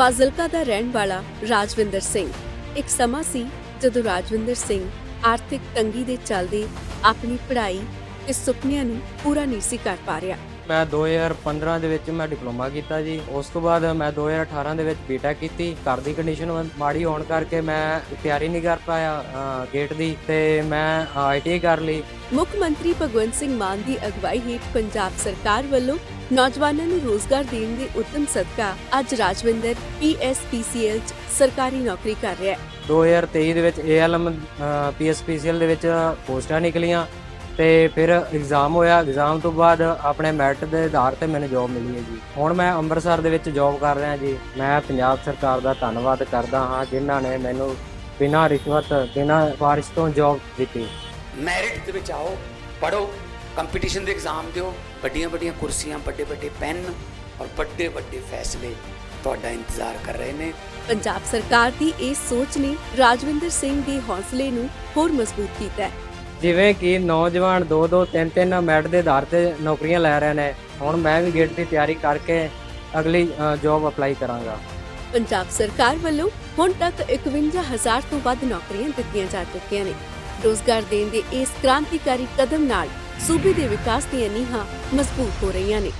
ਫਾਜ਼ਿਲਕਾ ਦਾ ਰਹਿਣ ਵਾਲਾ ਰਾਜਵਿੰਦਰ ਸਿੰਘ। ਇੱਕ ਸਮਾਂ ਸੀ ਜਦੋਂ ਰਾਜਵਿੰਦਰ ਸਿੰਘ ਆਰਥਿਕ ਤੰਗੀ ਦੇ ਚੱਲਦੇ ਆਪਣੀ ਪੜ੍ਹਾਈ ਤੇ ਸੁਪਨਿਆਂ ਨੂੰ ਪੂਰਾ ਨਹੀਂ ਸੀ ਕਰ ਪਾ ਰਿਹਾ। ਮੈਂ 2015 ਦੇ ਵਿੱਚ ਮੈਂ ਡਿਪਲੋਮਾ ਕੀਤਾ ਜੀ। ਉਸ ਤੋਂ ਬਾਅਦ ਮੈਂ 2018 ਦੇ ਵਿੱਚ ਬੀਟੈਕ ਕੀਤੀ। ਘਰ ਦੀ ਕੰਡੀਸ਼ਨ ਮਾੜੀ ਹੋਣ ਕਰਕੇ ਮੈਂ ਤਿਆਰੀ ਨਹੀਂ ਕਰ ਪਾਇਆ ਗੇਟ ਦੀ ਤੇ ਮੈਂ ਆਈਟੀ ਕਰ ਲਈ। ਮੁੱਖ ਮੰਤਰੀ ਭਗਵੰਤ ਸਿੰਘ ਮਾਨ ਦੀ ਅਗਵਾਈ ਹੇਠ ਪੰਜਾਬ ਸਰਕਾਰ ਵੱਲੋਂ ਨੌਜਵਾਨਾਂ ਨੂੰ ਰੋਜ਼ਗਾਰ ਦੇਣ ਦੇ ਉਦਮ ਸਦਕਾ ਅੱਜ ਰਾਜਵਿੰਦਰ ਪੀਐਸਪੀਸੀਐਲ 'ਚ ਸਰਕਾਰੀ ਨੌਕਰੀ ਕਰ ਰਿਹਾ ਹੈ। 2023 ਦੇ ਵਿੱਚ ਏਐਲਐਮ ਪੀਐਸਪੀਸੀਐਲ ਦੇ ਵਿੱਚ ਪੋਸਟਾਂ ਨਿਕਲੀਆਂ। ਤੇ ਫਿਰ ਐਗਜ਼ਾਮ ਹੋਇਆ। ਐਗਜ਼ਾਮ ਤੋਂ ਬਾਅਦ ਆਪਣੇ ਮੈਰਿਟ ਦੇ ਆਧਾਰ ਤੇ ਮੈਨੂੰ ਜੌਬ ਮਿਲੀ ਹੈ ਜੀ। ਹੁਣ ਮੈਂ ਅੰਮ੍ਰਿਤਸਰ ਦੇ ਵਿੱਚ ਜੌਬ ਕਰ ਰਿਹਾ ਜੀ। ਮੈਂ ਪੰਜਾਬ ਸਰਕਾਰ ਦਾ ਧੰਨਵਾਦ ਕਰਦਾ ਹਾਂ ਜਿਨ੍ਹਾਂ ਨੇ ਮੈਨੂੰ ਬਿਨਾਂ ਰਿਸ਼ਵਤ ਬਿਨਾਂ ਸਿਫਾਰਿਸ਼ ਤੋਂ ਜੌਬ ਦਿੱਤੀ। ਮੈਰਿਟ ਦੇ ਵਿੱਚ ਆਓ ਪੜੋ ਕੰਪੀਟੀਸ਼ਨ ਦੇ ਐਗਜ਼ਾਮ ਦਿਓ। ਵੱਡੀਆਂ ਵੱਡੀਆਂ ਕੁਰਸੀਆਂ ਵੱਡੇ ਵੱਡੇ ਪੈਨ ਔਰ ਵੱਡੇ ਵੱਡੇ ਫੈਸਲੇ ਤੁਹਾਡਾ ਇੰਤਜ਼ਾਰ ਕਰ ਰਹੇ ਨੇ। ਪੰਜਾਬ ਸਰਕਾਰ ਦੀ ਇਸ ਸੋਚ ਨੇ ਰਾਜਵਿੰਦਰ ਸਿੰਘ ਦੇ ਹੌਸਲੇ ਨੂੰ ਹੋਰ ਮਜ਼ਬੂਤ ਕੀਤਾ ਹੈ। ਜਿਵੇਂ ਕਿ ਨੌਜਵਾਨ ਦੋ ਦੋ ਤਿੰਨ ਤਿੰਨ ਮੈਰਿਟ ਦੇ ਆਧਾਰ ਤੇ ਨੌਕਰੀਆਂ ਲੈ ਰਹੇ ਨੇ। ਹੁਣ ਮੈਂ ਵੀ ਗੇਟ ਦੀ ਤਿਆਰੀ ਕਰਕੇ ਅਗਲੀ ਜੌਬ ਅਪਲਾਈ ਕਰਾਂਗਾ। ਪੰਜਾਬ ਸਰਕਾਰ ਵੱਲੋਂ ਹੁਣ ਤੱਕ 51000 ਤੋਂ ਵੱਧ ਨੌਕਰੀਆਂ ਦਿੱਤੀਆਂ ਜਾ ਚੁੱਕੀਆਂ ਨੇ। ਰੋਜ਼ਗਾਰ ਦੇਣ ਦੇ ਇਸ ਕ੍ਰਾਂਤੀਕਾਰੀ ਕਦਮ ਨਾਲ ਸੂਬੇ ਦੇ ਵਿਕਾਸ ਦੀਆਂ ਨੀਹਾਂ ਮਜ਼ਬੂਤ ਹੋ ਰਹੀਆਂ ਨੇ।